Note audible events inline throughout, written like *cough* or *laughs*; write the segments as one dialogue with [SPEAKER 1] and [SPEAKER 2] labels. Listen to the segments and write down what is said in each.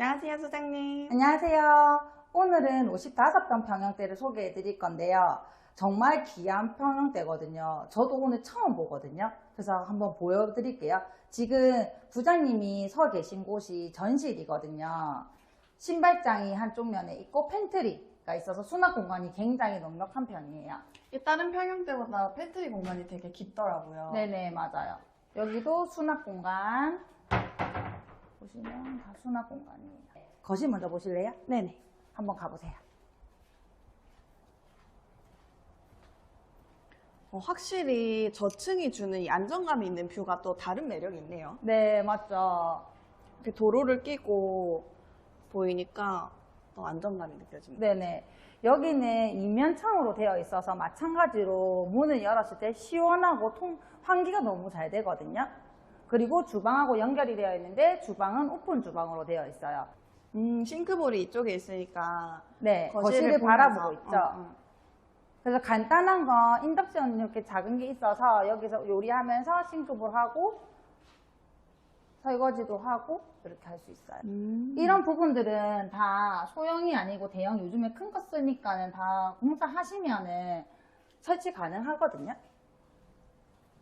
[SPEAKER 1] 안녕하세요, 소장님.
[SPEAKER 2] 안녕하세요. 오늘은 55평 평형대를 소개해 드릴 건데요. 정말 귀한 평형대거든요. 저도 오늘 처음 보거든요. 그래서 한번 보여드릴게요. 지금 부장님이 서 계신 곳이 전실이거든요. 신발장이 한쪽 면에 있고 팬트리가 있어서 수납 공간이 굉장히 넉넉한 편이에요.
[SPEAKER 1] 이 다른 평형대보다 팬트리 공간이 되게 깊더라고요.
[SPEAKER 2] 네네, 맞아요. 여기도 수납 공간. 보시면 다 수납 공간이에요. 거실 먼저 보실래요?
[SPEAKER 1] 네네.
[SPEAKER 2] 한번 가보세요.
[SPEAKER 1] 어, 확실히 저층이 주는 이 안정감이 있는 뷰가 또 다른 매력이 있네요.
[SPEAKER 2] 네, 맞죠.
[SPEAKER 1] 이렇게 도로를 끼고 보이니까 더 안정감이 느껴집니다.
[SPEAKER 2] 네네. 여기는 이면창으로 되어 있어서 마찬가지로 문을 열었을 때 시원하고 통, 환기가 너무 잘 되거든요. 그리고 주방하고 연결이 되어 있는데 주방은 오픈 주방으로 되어 있어요.
[SPEAKER 1] 음, 싱크볼이 이쪽에 있으니까
[SPEAKER 2] 네,
[SPEAKER 1] 거실을
[SPEAKER 2] 거실을, 바라보고 있죠.
[SPEAKER 1] 어, 어.
[SPEAKER 2] 그래서 간단한 거 인덕션 이렇게 작은 게 있어서 여기서 요리하면서 싱크볼 하고 설거지도 하고 이렇게 할 수 있어요.
[SPEAKER 1] 음.
[SPEAKER 2] 이런 부분들은 다 소형이 아니고 대형 요즘에 큰 거 쓰니까는 다 공사하시면은 설치 가능하거든요.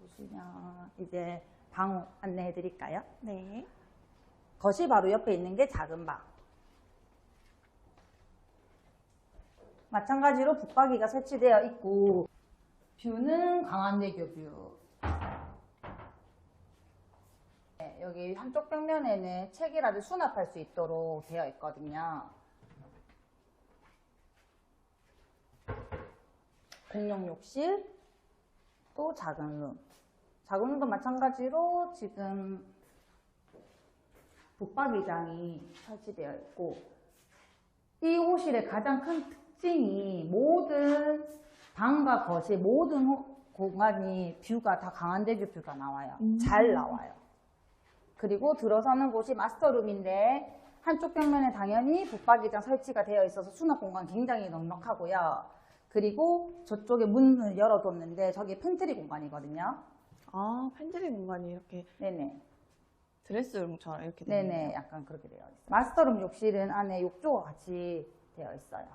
[SPEAKER 2] 보시면 이제 방 안내해 드릴까요?
[SPEAKER 1] 네.
[SPEAKER 2] 거실 바로 옆에 있는 게 작은 방. 마찬가지로 붙박이가 설치되어 있고 뷰는 강한대교 뷰. 네, 여기 한쪽 벽면에는 책이라도 수납할 수 있도록 되어 있거든요. 공용 욕실, 또 작은 룸. 작은 룸도 마찬가지로 지금 붙박이장이 설치되어 있고 이 호실의 가장 큰 특징이 모든 방과 거실 모든 호- 공간이 뷰가 다 강한대교 뷰가 나와요.
[SPEAKER 1] 음.
[SPEAKER 2] 잘 나와요. 그리고 들어서는 곳이 마스터룸인데 한쪽 벽면에 당연히 붙박이장 설치가 되어 있어서 수납 공간 굉장히 넉넉하고요. 그리고 저쪽에 문을 열어뒀는데 저게 팬트리 공간이거든요.
[SPEAKER 1] 아, 팬트리 공간이 이렇게
[SPEAKER 2] 네네.
[SPEAKER 1] 드레스룸처럼 이렇게 되어
[SPEAKER 2] 네네,
[SPEAKER 1] 있네요.
[SPEAKER 2] 약간 그렇게 되어 있어요. 마스터룸 욕실은 안에 욕조가 같이 되어 있어요.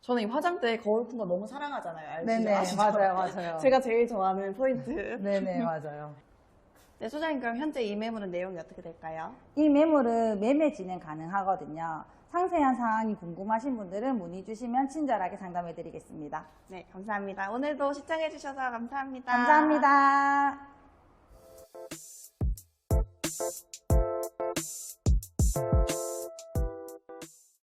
[SPEAKER 1] 저는 이 화장대 거울 푼 거 너무 사랑하잖아요. 알죠?
[SPEAKER 2] 네네,
[SPEAKER 1] 아시죠?
[SPEAKER 2] 맞아요, 맞아요. *laughs*
[SPEAKER 1] 제가 제일 좋아하는 포인트.
[SPEAKER 2] 네네, 맞아요.
[SPEAKER 1] 네, 소장님 그럼 현재 이 매물은 내용이 어떻게 될까요?
[SPEAKER 2] 이 매물은 매매 진행 가능하거든요. 상세한 사항이 궁금하신 분들은 문의 주시면 친절하게 상담해 드리겠습니다.
[SPEAKER 1] 네, 감사합니다. 오늘도 시청해 주셔서 감사합니다.
[SPEAKER 2] 감사합니다.